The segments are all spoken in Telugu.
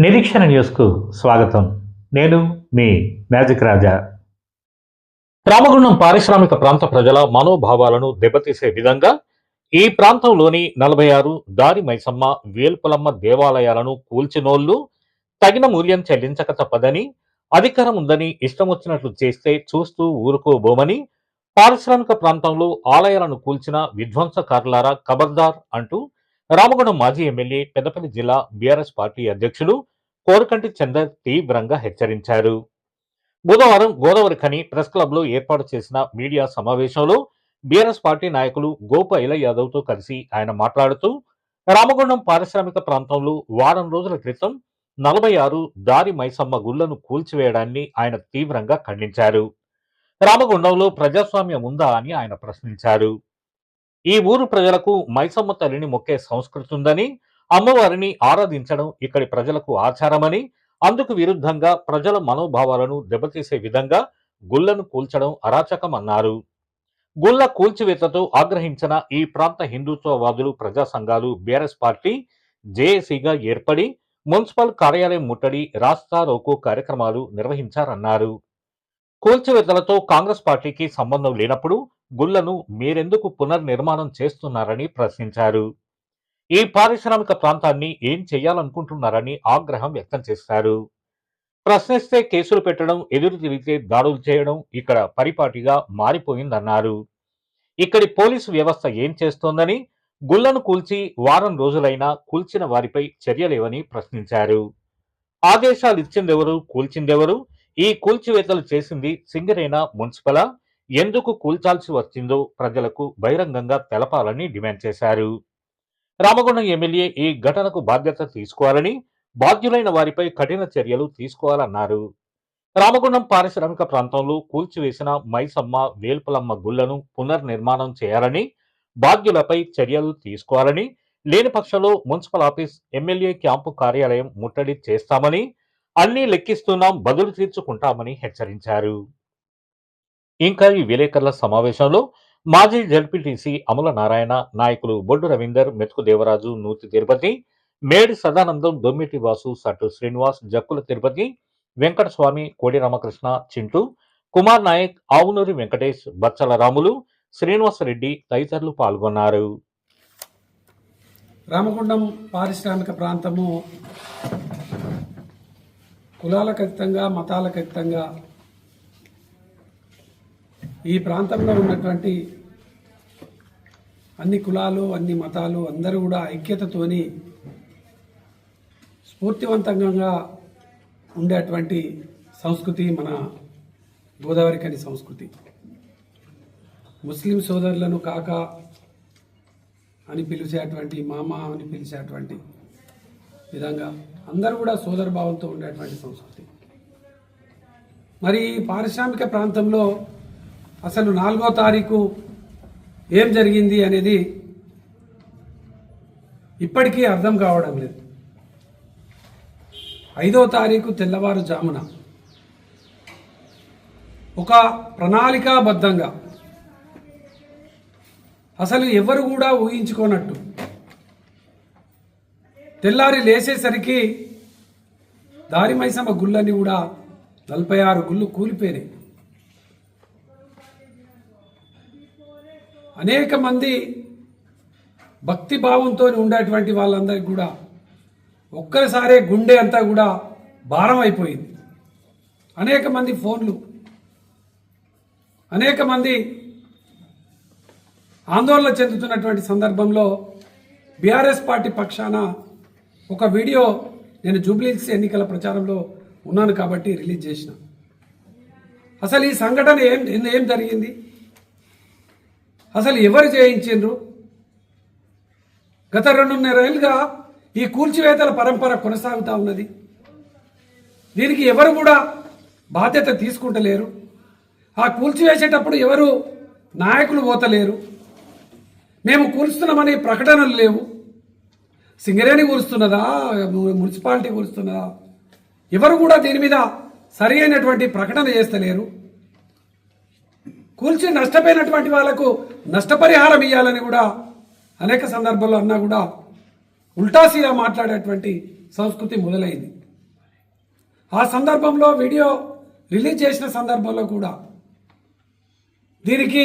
నిరీక్షణ న్యూస్కు స్వాగతం. నేను మీ మ్యాజిక్ రాజా. రామగుండం పారిశ్రామిక ప్రాంత ప్రజల మనోభావాలను దెబ్బతీసే విధంగా ఈ ప్రాంతంలోని నలభై ఆరు దారి మైసమ్మ వేల్పులమ్మ దేవాలయాలను కూల్చినోళ్ళు తగిన మూల్యం చెల్లించక తప్పదని అధికారం ఉందని ఇష్టం వచ్చినట్లు చేస్తే చూస్తూ ఊరుకోబోమని పారిశ్రామిక ప్రాంతంలో ఆలయాలను కూల్చిన విధ్వంసకారులారా ఖబర్దార్ అంటూ రామగుండం మాజీ ఎమ్మెల్యే పెద్దపల్లి జిల్లా బీఆర్ఎస్ పార్టీ అధ్యక్షులు కోరకంటి చందర్ తీవ్రంగా హెచ్చరించారు. బుధవారం గోదావరి ఖని ప్రెస్ క్లబ్లో ఏర్పాటు చేసిన మీడియా సమావేశంలో బీఆర్ఎస్ పార్టీ నాయకులు గోప ఇల యాదవ్తో కలిసి ఆయన మాట్లాడుతూ రామగుండం పారిశ్రామిక ప్రాంతంలో వారం రోజుల క్రితం నలభై ఆరు దారి మైసమ్మ గుళ్ళను కూల్చివేయడాన్ని ఆయన తీవ్రంగా ఖండించారు. రామగుండంలో ప్రజాస్వామ్యం ఉందా అని ఆయన ప్రశ్నించారు. ఈ ఊరు ప్రజలకు మైసమ్మ తల్లిని మొక్కే సంస్కృతి ఉందని అమ్మవారిని ఆరాధించడం ఇక్కడి ప్రజలకు ఆచారమని అందుకు విరుద్ధంగా ప్రజల మనోభావాలను దెబ్బతీసే విధంగా గుళ్ళను కూల్చడం అరాచకం అన్నారు గుళ్ళ కూల్చివేతతో ఆగ్రహించిన ఈ ప్రాంత హిందుత్వవాదులు ప్రజా సంఘాలు బీఆర్ఎస్ పార్టీ జేఏసీగా ఏర్పడి మున్సిపల్ కార్యాలయం ముట్టడి రాస్తా రోకో కార్యక్రమాలు నిర్వహించారన్నారు. కూల్చివేతలతో కాంగ్రెస్ పార్టీకి సంబంధం లేనప్పుడు గుళ్ళను మీరెందుకు పునర్నిర్మాణం చేస్తున్నారని ప్రశ్నించారు. ఈ పారిశ్రామిక ప్రాంతాన్ని ఏం చేయాలనుకుంటున్నారని ఆగ్రహం వ్యక్తం చేశారు. ప్రశ్నిస్తే కేసులు పెట్టడం ఎదురు తిరిగితే దాడులు చేయడం ఇక్కడ పరిపాటిగా మారిపోయిందన్నారు. ఇక్కడి పోలీసు వ్యవస్థ ఏం చేస్తోందని గుళ్ళను కూల్చి వారం రోజులైనా కూల్చిన వారిపై చర్యలేవని ప్రశ్నించారు. ఆదేశాలు ఇచ్చిందెవరు? కూల్చిందెవరు? ఈ కూల్చివేతలు చేసింది సింగరేనా మున్సిపలా? ఎందుకు కూల్చాల్సి వచ్చిందో ప్రజలకు బహిరంగంగా తెలపాలని డిమాండ్ చేశారు. రామగుండం ఎమ్మెల్యే ఈ ఘటనకు బాధ్యత తీసుకోవాలని బాధ్యులైన వారిపై కఠిన చర్యలు తీసుకోవాలన్నారు. రామగుండం పారిశ్రామిక ప్రాంతంలో కూల్చివేసిన మైసమ్మ వేల్పులమ్మ గుళ్ళను పునర్నిర్మాణం చేయాలని బాధ్యులపై చర్యలు తీసుకోవాలని లేని పక్షంలో మున్సిపల్ ఆఫీస్ ఎమ్మెల్యే క్యాంపు కార్యాలయం ముట్టడి చేస్తామని అన్ని లెక్కిస్తున్నాం బదులు తీర్చుకుంటామని హెచ్చరించారు. ఇంకా ఈ విలేకరుల సమావేశంలో మాజీ జడ్పీటీసీ అమల నారాయణ నాయకులు బొడ్డు రవీందర్ మెతుకు దేవరాజు నూతి తిరుపతి మేడి సదానందం దొమ్మిటి వాసు సట్టు శ్రీనివాస్ జక్కుల తిరుపతి వెంకటస్వామి కోడి రామకృష్ణ చింటూ కుమార్ నాయక్ ఆవునూరి వెంకటేష్ బచ్చల రాములు శ్రీనివాసరెడ్డి తదితరులు పాల్గొన్నారు. రామగుండం పారిశ్రామిక ప్రాంతము కులాలకు అతీతంగా మతాలకు అతీతంగా ఈ ప్రాంతంలో ఉన్నటువంటి అన్ని కులాలు అన్ని మతాలు అందరూ కూడా ఐక్యతతోని స్ఫూర్తివంతంగా ఉండేటువంటి సంస్కృతి మన గోదావరికని సంస్కృతి. ముస్లిం సోదరులను కాక అని పిలిచేటువంటి మామ అని పిలిచేటువంటి విధంగా అందరూ కూడా సోదర భావంతో ఉండేటువంటి సంస్కృతి. మరి ఈ పారిశ్రామిక ప్రాంతంలో అసలు నాలుగో తారీఖు ఏం జరిగింది అనేది ఇప్పటికీ అర్థం కావడం లేదు. ఐదో తారీఖు తెల్లవారుజామున ఒక ప్రణాళికాబద్ధంగా అసలు ఎవరు కూడా ఊహించుకోనట్టు. తెల్లారి లేచేసరికి దారి మైసమ్మ గుళ్ళని కూడా నలభై ఆరు గుళ్ళు కూలిపోయినాయి. అనేక మంది భక్తి భావంతో ఉండేటువంటి వాళ్ళందరికీ కూడా ఒక్కసారే గుండె అంతా కూడా భారం అయిపోయింది. అనేక మంది ఫోన్లు అనేక మంది ఆందోళన చెందుతున్నటువంటి సందర్భంలో బీఆర్ఎస్ పార్టీ పక్షాన ఒక వీడియో నేను జూబ్లీహిల్స్ ఎన్నికల ప్రచారంలో ఉన్నాను కాబట్టి రిలీజ్ చేసిన. అసలు ఈ సంఘటన ఏం ఏం జరిగింది? అసలు ఎవరు చేయించిండ్రు గత రెండున్నరేళ్ళుగా ఈ కూల్చివేతల పరంపర కొనసాగుతూ ఉన్నది. దీనికి ఎవరు కూడా బాధ్యత తీసుకుంటలేరు. ఆ కూల్చివేసేటప్పుడు ఎవరు నాయకులు పోతలేరు. మేము కూలుస్తున్నామని ప్రకటనలు లేవు. సింగరేణి కూలుస్తున్నదా మున్సిపాలిటీ కూలుస్తున్నదా ఎవరు కూడా దీని మీద సరి అయినటువంటి ప్రకటన చేస్తలేరు. కూల్చి నష్టపోయినటువంటి వాళ్ళకు నష్టపరిహారం ఇవ్వాలని కూడా అనేక సందర్భాల్లో అన్నా కూడా ఉల్టాసీగా మాట్లాడేటువంటి సంస్కృతి మొదలైంది. ఆ సందర్భంలో వీడియో రిలీజ్ చేసిన సందర్భంలో కూడా దీనికి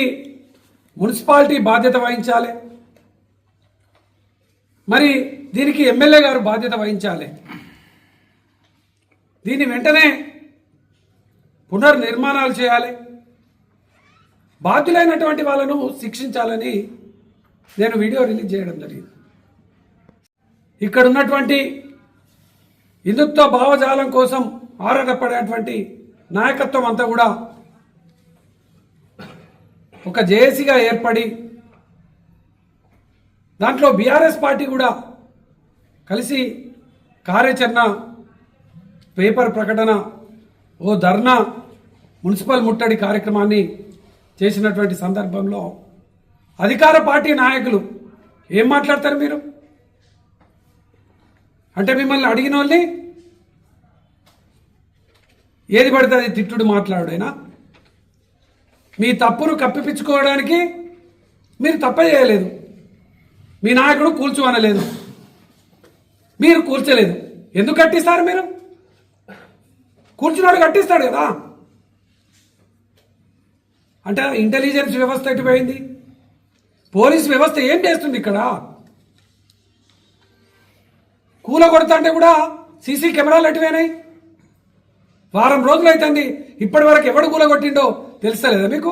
మున్సిపాలిటీ బాధ్యత వహించాలి. మరి దీనికి ఎమ్మెల్యే గారు బాధ్యత వహించాలి. దీన్ని వెంటనే పునర్నిర్మాణాలు చేయాలి. బాధ్యులైనటువంటి వాళ్ళను శిక్షించాలని నేను వీడియో రిలీజ్ చేయడం జరిగింది. ఇక్కడ ఉన్నటువంటి హిందుత్వ భావజాలం కోసం ఆరాటపడేటువంటి నాయకత్వం అంతా కూడా ఒక జేఏసీగా ఏర్పడి దాంట్లో బీఆర్ఎస్ పార్టీ కూడా కలిసి కార్యాచరణ పేపర్ ప్రకటన ఓ ధర్నా మున్సిపల్ ముట్టడి కార్యక్రమాన్ని చేసినటువంటి సందర్భంలో అధికార పార్టీ నాయకులు ఏం మాట్లాడతారు మీరు? అంటే మిమ్మల్ని అడిగిన వాళ్ళని ఏది పడితే అది తిట్టుడు మాట్లాడేనా? మీ తప్పును కప్పిపించుకోవడానికి మీరు తప్ప చేయలేదు. మీ నాయకుడు కూల్చు అనలేదు మీరు కూల్చలేదు. ఎందుకు కట్టిస్తారు మీరు? కూర్చున్నాడు కట్టిస్తాడు కదా. అంటే ఇంటెలిజెన్స్ వ్యవస్థ ఎటుపోయింది? పోలీస్ వ్యవస్థ ఏం చేస్తుంది ఇక్కడ? కూల కొడతా అంటే కూడా సీసీ కెమెరాలు ఎటువైనాయి? వారం రోజులు అవుతుంది ఇప్పటి వరకు ఎవడు కూల కొట్టిండో తెలుస్తలేదా మీకు?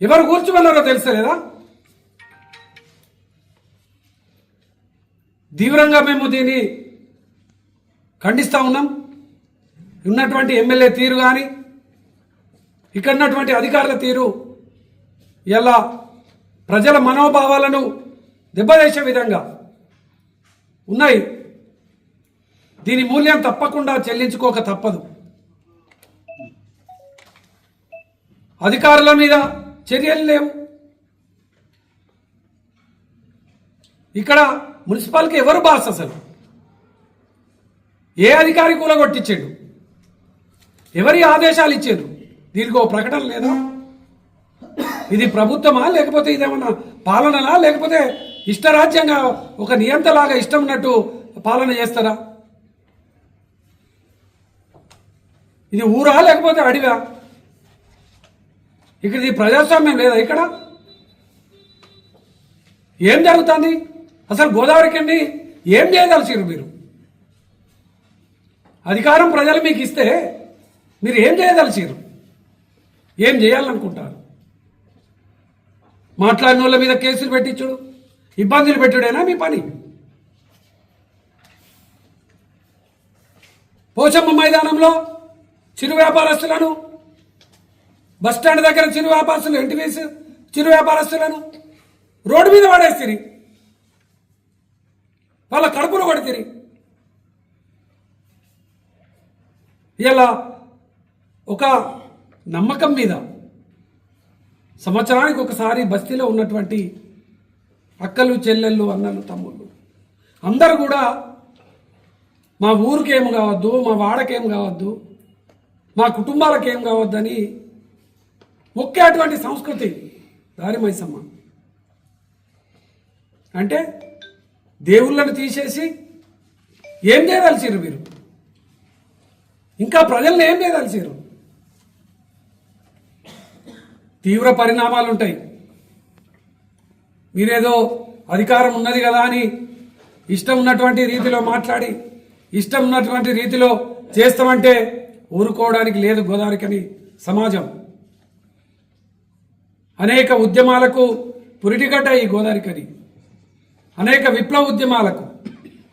ఎవరు కూర్చోమన్నారో తెలుస్తలేదా? తీవ్రంగా మేము దీన్ని ఖండిస్తూ ఉన్నాం. ఉన్నటువంటి ఎమ్మెల్యే తీరు కానీ ఇక్కడ ఉన్నటువంటి అధికారుల తీరు ఇలా ప్రజల మనోభావాలను దెబ్బతీసే విధంగా ఉన్నాయి. దీని మూల్యం తప్పకుండా చెల్లించుకోక తప్పదు. అధికారుల మీద చర్యలు లేవు. ఇక్కడ మున్సిపాలిటీ ఎవరు బాస్ అసలు? ఏ అధికారి కూలగొట్టించాడు? ఎవరి ఆదేశాలు ఇచ్చారు దీనికి ఒక ప్రకటన లేదా? ఇది ప్రభుత్వమా లేకపోతే ఇదేమన్నా పాలనలా లేకపోతే ఇష్టరాజ్యంగా ఒక నియంతలాగా ఇష్టం ఉన్నట్టు పాలన చేస్తారా? ఇది ఊరా లేకపోతే అడివా ఇక్కడ ఇది ప్రజాస్వామ్యం లేదా ఇక్కడ? ఏం జరుగుతుంది? అసలు గోదావరికి అండి ఏం చేయదలిచారు మీరు? అధికారం ప్రజలు మీకు ఇస్తే మీరు ఏం చేయదలిచారు ఏం చేయాలనుకుంటారు? మాట్లాడిన వాళ్ళ మీద కేసులు పెట్టించుడు? ఇబ్బందులు పెట్టుడేనా మీ పని? పోచమ్మ మైదానంలో చిరు వ్యాపారస్తులను బస్టాండ్ దగ్గర చిరు వ్యాపారస్తులు ఎన్టీవీస్ చిరు వ్యాపారస్తులను రోడ్డు మీద పడేసిరి. వాళ్ళ కడుపులు కొడితిరి. ఇలా ఒక నమ్మకం మీద సంవత్సరానికి ఒకసారి బస్తీలో ఉన్నటువంటి అక్కలు చెల్లెళ్ళు అన్నలు తమ్ముళ్ళు అందరూ కూడా మా ఊరికేం కావద్దు మా వాడకేం కావద్దు మా కుటుంబాలకేం కావద్దని మొక్కేటువంటి సంస్కృతి. దారి మైసమ్మ. అంటే దేవుళ్ళను తీసేసి ఏం చేయదలిచారు మీరు ఇంకా ప్రజల్ని ఏం చేయదలిచారు తీవ్ర పరిణామాలు ఉంటాయి మీరేదో అధికారం ఉన్నది కదా అని ఇష్టం ఉన్నటువంటి రీతిలో మాట్లాడి ఇష్టం ఉన్నటువంటి రీతిలో చేస్తామంటే ఊరుకోవడానికి లేదు గోదావరికని సమాజం. అనేక ఉద్యమాలకు పురిటిగడ్డ ఈ గోదావరికని అనేక విప్లవ ఉద్యమాలకు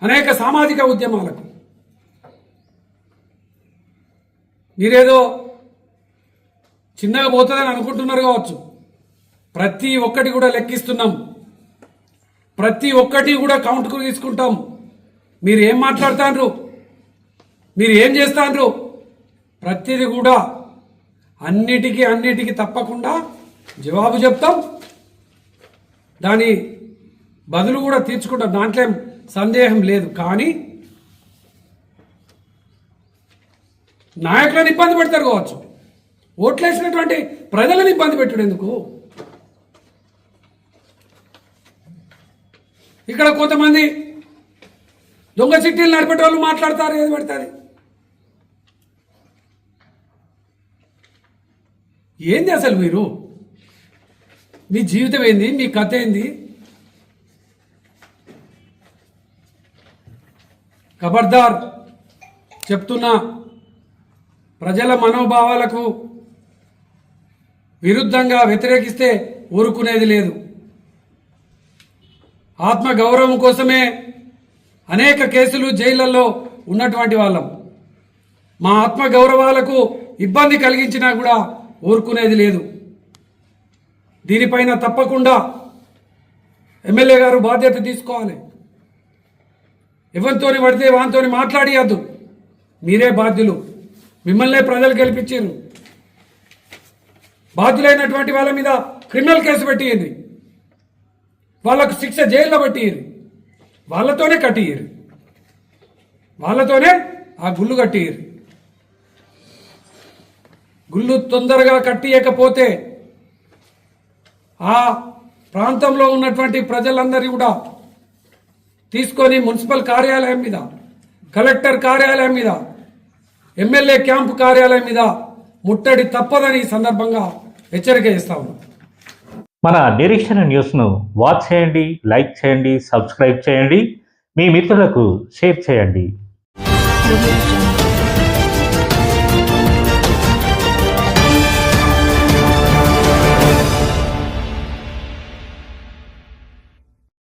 అనేక సామాజిక ఉద్యమాలకు. మీరేదో చిన్నగా పోతుందని అనుకుంటున్నారు కావచ్చు. ప్రతి ఒక్కటి కూడా లెక్కిస్తున్నాం. ప్రతి ఒక్కటి కూడా కౌంట్కు తీసుకుంటాం. మీరు ఏం మాట్లాడుతాండ్రు మీరు ఏం చేస్తాండ్రు ప్రతిది కూడా అన్నిటికీ అన్నిటికీ తప్పకుండా జవాబు చెప్తాం. దాని బదులు కూడా తీర్చుకుంటాం. దాంట్లో ఏం సందేహం లేదు. కానీ నాయకులను ఇబ్బంది పెడతారు కావచ్చు. ఓట్లేసినటువంటి ప్రజలను ఇబ్బంది పెట్టడం ఎందుకు? ఇక్కడ కొంతమంది దొంగ చిట్టీలు నడిపేట వాళ్ళు మాట్లాడతారు ఏది పెడతారు? ఏంది అసలు మీరు? మీ జీవితం ఏంది? మీ కథ ఏంది? ఖబర్దార్ చెప్తున్నా ప్రజల మనోభావాలకు విరుద్ధంగా వ్యతిరేకిస్తే ఊరుకునేది లేదు. ఆత్మ గౌరవం కోసమే అనేక కేసులు జైళ్ళలో ఉన్నటువంటి వాళ్ళం. మా ఆత్మ గౌరవాలకు ఇబ్బంది కలిగించినా కూడా ఊరుకునేది లేదు. దీనిపైన తప్పకుండా ఎమ్మెల్యే గారు బాధ్యత తీసుకోవాలి. ఎవరితోని పడితే వానితోని మాట్లాడియద్దు. మీరే బాధ్యులు. మిమ్మల్నే ప్రజలు గెలిపించారు బాధ్యులైనటువంటి వాళ్ళ మీద క్రిమినల్ కేసు పెట్టియండి వాళ్ళకు శిక్ష జైల్లో పెట్టియ్యరు వాళ్ళతోనే కట్టియ్యరు వాళ్ళతోనే ఆ గుళ్ళు కట్టియ్యరు గుళ్ళు తొందరగా కట్టియకపోతే ఆ ప్రాంతంలో ఉన్నటువంటి ప్రజలందరి కూడా తీసుకొని మున్సిపల్ కార్యాలయం మీద కలెక్టర్ కార్యాలయం మీద ఎమ్మెల్యే క్యాంపు కార్యాలయం మీద ముట్టడి తప్పదని సందర్భంగా హెచ్చరిక చేస్తా మన నిరీక్షణ న్యూస్ను వాచ్ చేయండి లైక్ చేయండి సబ్స్క్రైబ్ చేయండి. మీ మిత్రులకు షేర్ చేయండి.